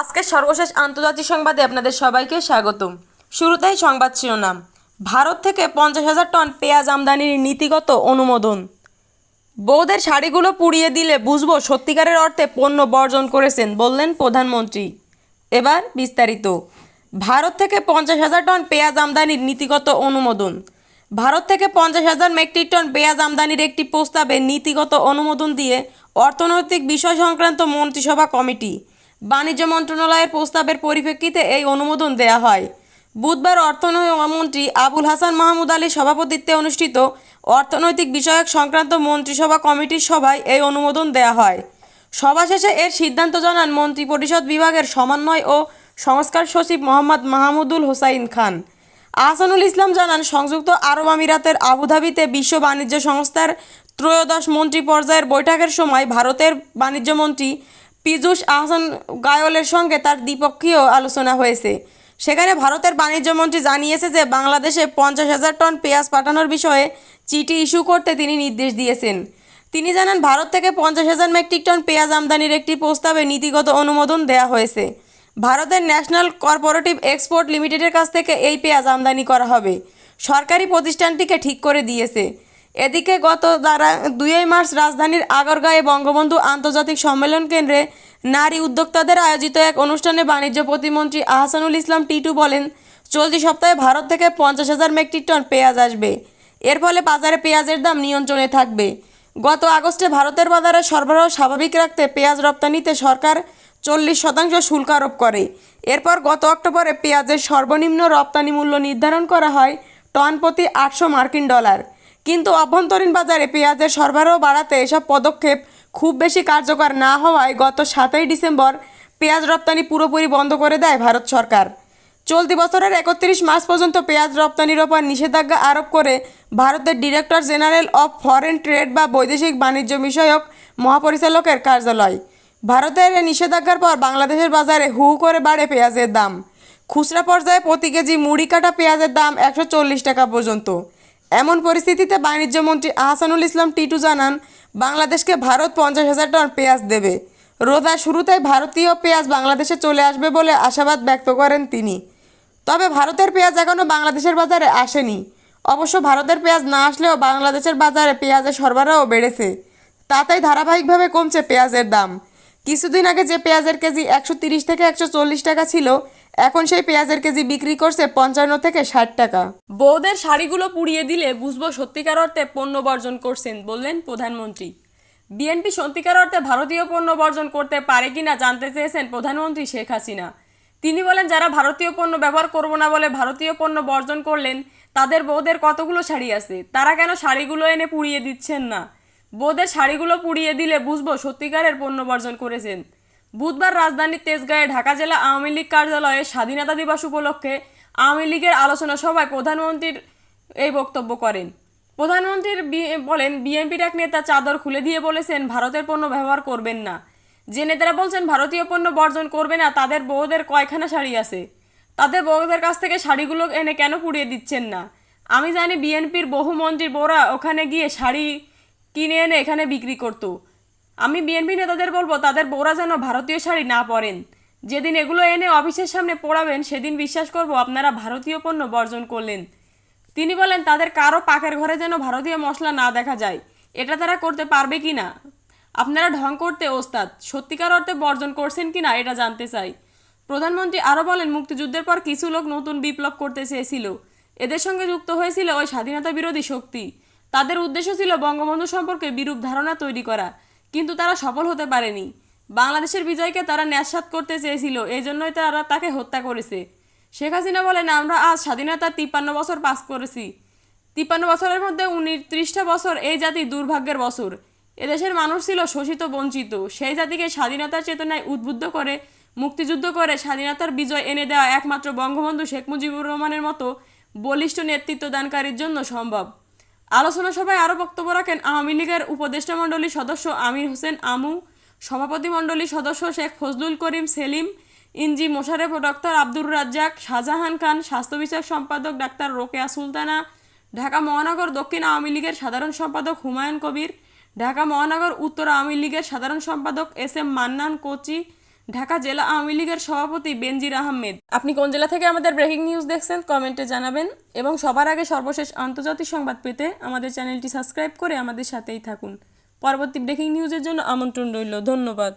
আজকের সর্বশেষ আন্তর্জাতিক সংবাদে আপনাদের সবাইকে স্বাগতম। শুরুতেই সংবাদ শিরোনাম। ভারত থেকে পঞ্চাশ হাজার টন পেঁয়াজ আমদানির নীতিগত অনুমোদন। বৌদের শাড়িগুলো পুড়িয়ে দিলে বুঝব সত্যিকারের অর্থে পণ্য বর্জন করেছেন বললেন প্রধানমন্ত্রী। এবার বিস্তারিত। ভারত থেকে পঞ্চাশ হাজার টন পেঁয়াজ আমদানির নীতিগত অনুমোদন। ভারত থেকে পঞ্চাশ হাজার মেট্রিক টন পেঁয়াজ আমদানির একটি প্রস্তাবে নীতিগত অনুমোদন দিয়ে অর্থনৈতিক বিষয় সংক্রান্ত মন্ত্রিসভা কমিটি বাণিজ্য মন্ত্রণালয়ের প্রস্তাবের পরিপ্রেক্ষিতে এই অনুমোদন দেয়া হয়। বুধবার অর্থমন্ত্রী আবুল হাসান মাহমুদ আলীর সভাপতিত্বে অনুষ্ঠিত অর্থনৈতিক বিষয়ক সংক্রান্ত মন্ত্রিসভা কমিটির সভায় এই অনুমোদন দেয়া হয়। সভা শেষে এর সিদ্ধান্ত জানান মন্ত্রিপরিষদ বিভাগের সমন্বয় ও সংস্কার সচিব মোহাম্মদ মাহমুদুল হোসাইন খান। আহসানুল ইসলাম জানান, সংযুক্ত আরব আমিরাতের আবুধাবিতে বিশ্ব বাণিজ্য সংস্থার ত্রয়োদশ মন্ত্রী পর্যায়ের বৈঠকের সময় ভারতের বাণিজ্য মন্ত্রী পীযূষ আহসান গায়লের সঙ্গে তার দ্বিপক্ষীয় আলোচনা হয়েছে। সেখানে ভারতের বাণিজ্য মন্ত্রী জানিয়েছে যে, বাংলাদেশে পঞ্চাশ হাজার টন পেঁয়াজ পাঠানোর বিষয়ে চিঠি ইস্যু করতে তিনি নির্দেশ দিয়েছেন। তিনি জানান, ভারত থেকে পঞ্চাশ হাজার মেট্রিক টন পেঁয়াজ আমদানির একটি প্রস্তাবে নীতিগত অনুমোদন দেওয়া হয়েছে। ভারতের ন্যাশনাল কর্পোরেটিভ এক্সপোর্ট লিমিটেডের কাছ থেকে এই পেঁয়াজ আমদানি করা হবে। সরকারি প্রতিষ্ঠানটিকে ঠিক করে দিয়েছে। এদিকে গত দ্বারা দুই মার্চ রাজধানীর আগরগাঁয়ে বঙ্গবন্ধু আন্তর্জাতিক সম্মেলন কেন্দ্রে নারী উদ্যোক্তাদের আয়োজিত এক অনুষ্ঠানে বাণিজ্য প্রতিমন্ত্রী আহসানুল ইসলাম টিটু বলেন, চলতি সপ্তাহে ভারত থেকে পঞ্চাশ হাজার মেট্রিক টন পেঁয়াজ আসবে। এর ফলে বাজারে পেঁয়াজের দাম নিয়ন্ত্রণে থাকবে। গত আগস্টে ভারতের বাজারে সরবরাহ স্বাভাবিক রাখতে পেঁয়াজ রপ্তানিতে সরকার চল্লিশ শতাংশ শুল্ক আরোপ করে। এরপর গত অক্টোবরে পেঁয়াজের সর্বনিম্ন রপ্তানি মূল্য নির্ধারণ করা হয় টন প্রতি আটশো মার্কিন ডলার। কিন্তু অভ্যন্তরীণ বাজারে পেঁয়াজের সরবরাহ বাড়াতে এসব পদক্ষেপ খুব বেশি কার্যকর না হওয়ায় গত সাতই ডিসেম্বর পেঁয়াজ রপ্তানি পুরোপুরি বন্ধ করে দেয় ভারত সরকার। চলতি বছরের একত্রিশ মাস পর্যন্ত পেঁয়াজ রপ্তানির ওপর নিষেধাজ্ঞা আরোপ করে ভারতের director general of foreign trade বা বৈদেশিক বাণিজ্য বিষয়ক মহাপরিচালকের কার্যালয়। ভারতের নিষেধাজ্ঞার পর বাংলাদেশের বাজারে হু হু করে বাড়ে পেঁয়াজের দাম। খুচরা পর্যায়ে প্রতি কেজি মুড়ি কাটা পেঁয়াজের দাম একশো চল্লিশ টাকা পর্যন্ত। এমন পরিস্থিতিতে বাণিজ্য মন্ত্রী আহসানুল ইসলাম টিটু জানান, বাংলাদেশকে ভারত পঞ্চাশ হাজার টন পেঁয়াজ দেবে। রোজার শুরুতেই ভারতীয় পেঁয়াজ বাংলাদেশে চলে আসবে বলে আশাবাদ ব্যক্ত করেন তিনি। তবে ভারতের পেঁয়াজ এখনও বাংলাদেশের বাজারে আসেনি। অবশ্য ভারতের পেঁয়াজ না আসলেও বাংলাদেশের বাজারে পেঁয়াজের সরবরাহ বেড়েছে। তাতেই ধারাবাহিকভাবে কমছে পেঁয়াজের দাম। কিছুদিন আগে যে পেঁয়াজের কেজি একশো তিরিশ থেকে একশো চল্লিশ টাকা ছিল এখন সেই পেঁয়াজের কেজি বিক্রি করছে পঞ্চান্ন থেকে ষাট টাকা। বৌদের শাড়িগুলো পুড়িয়ে দিলে বুঝব সত্যিকার অর্থে পণ্য বর্জন করছেন বললেন প্রধানমন্ত্রী। বিএনপি সত্যিকার অর্থে ভারতীয় পণ্য বর্জন করতে পারে কিনা জানতে চেয়েছেন প্রধানমন্ত্রী শেখ হাসিনা। তিনি বলেন, যারা ভারতীয় পণ্য ব্যবহার করব না বলে ভারতীয় পণ্য বর্জন করলেন, তাদের বউদের কতগুলো শাড়ি আছে? তারা কেন শাড়িগুলো এনে পুড়িয়ে দিচ্ছেন না? বউদের শাড়িগুলো পুড়িয়ে দিলে বুঝব সত্যিকারের পণ্য বর্জন করেছেন। বুধবার রাজধানীর তেজগাঁয়ে ঢাকা জেলা আওয়ামী লীগ কার্যালয়ে স্বাধীনতা দিবস উপলক্ষে আওয়ামী লীগের আলোচনা সভায় প্রধানমন্ত্রীর এই বক্তব্য করেন। প্রধানমন্ত্রীর বলেন, বিএনপির এক নেতা চাদর খুলে দিয়ে বলেছেন, ভারতের পণ্য ব্যবহার করবেন না। যে নেতারা বলছেন, ভারতীয় পণ্য বর্জন করবে না, তাদের বউদের কয়খানা শাড়ি আছে। তাদের বউদের কাছ থেকে শাড়িগুলো এনে কেন পুড়িয়ে দিচ্ছেন না? আমি জানি বিএনপির বহু মন্ত্রীর বউরা ওখানে গিয়ে শাড়ি কিনে এনে এখানে বিক্রি করতো। আমি বিএনপি নেতাদের বলব, তাদের বউরা যেন ভারতীয় শাড়ি না পরেন। যেদিন এগুলো এনে অফিসের সামনে পড়াবেন, সেদিন বিশ্বাস করব আপনারা ভারতীয় পণ্য বর্জন করলেন। তিনি বলেন, তাদের কারও পাকের ঘরে যেন ভারতীয় মশলা না দেখা যায়। এটা তারা করতে পারবে কি না? আপনারা ঢং করতে ওস্তাদ, সত্যিকার অর্থে বর্জন করছেন কি না এটা জানতে চাই। প্রধানমন্ত্রী আরও বলেন, মুক্তিযুদ্ধের পর কিছু লোক নতুন বিপ্লব করতে চেয়েছিল। এদের সঙ্গে যুক্ত হয়েছিল ওই স্বাধীনতা বিরোধী শক্তি। তাদের উদ্দেশ্য ছিল বঙ্গবন্ধু সম্পর্কে বিরূপ ধারণা তৈরি করা। কিন্তু তারা সফল হতে পারেনি। বাংলাদেশের বিজয়কে তারা ন্যাসাত করতে চেয়েছিল এই জন্যই তারা তাকে হত্যা করেছে। শেখ হাসিনা বলেন, আমরা আজ স্বাধীনতার তিপ্পান্ন বছর পাস করেছি। তিপ্পান্ন বছরের মধ্যে উনত্রিশটা বছর এই জাতি দুর্ভাগ্যের বছর। এদেশের মানুষ ছিল শোষিত, বঞ্চিত। সেই জাতিকে স্বাধীনতার চেতনায় উদ্বুদ্ধ করে, মুক্তিযুদ্ধ করে স্বাধীনতার বিজয় এনে দেওয়া একমাত্র বঙ্গবন্ধু শেখ মুজিবুর রহমানের মতো বলিষ্ঠ নেতৃত্ব দানকারীর জন্য সম্ভব। আলোচনা সভায় আরও বক্তব্য রাখেন আওয়ামী লীগের উপদেষ্টা মণ্ডলীর সদস্য আমির হোসেন আমু, সভাপতি মণ্ডলীর সদস্য শেখ ফজলুল করিম সেলিম ইনজি মোশারেফ ও ডক্টর আব্দুর রাজ্জাক, শাহজাহান খান, স্বাস্থ্য বিষয়ক সম্পাদক ডাক্তার রোকেয়া সুলতানা, ঢাকা মহানগর দক্ষিণ আওয়ামী লীগের সাধারণ সম্পাদক হুমায়ুন কবির, ঢাকা মহানগর উত্তর আওয়ামী লীগের সাধারণ সম্পাদক এস এম মান্নান কোচি ঢাকা জেলা আওয়ামী লীগের সভাপতি বেনজির আহমেদ। আপনি কোন জেলা থেকে আমাদের ব্রেকিং নিউজ দেখছেন, কমেন্টে জানাবেন এবং সবার আগে সর্বশেষ আন্তর্জাতিক সংবাদ পেতে আমাদের চ্যানেলটি সাবস্ক্রাইব করে আমাদের সাথেই থাকুন। পরবর্তী ব্রেকিং নিউজের জন্য আমন্ত্রণ রইল। ধন্যবাদ।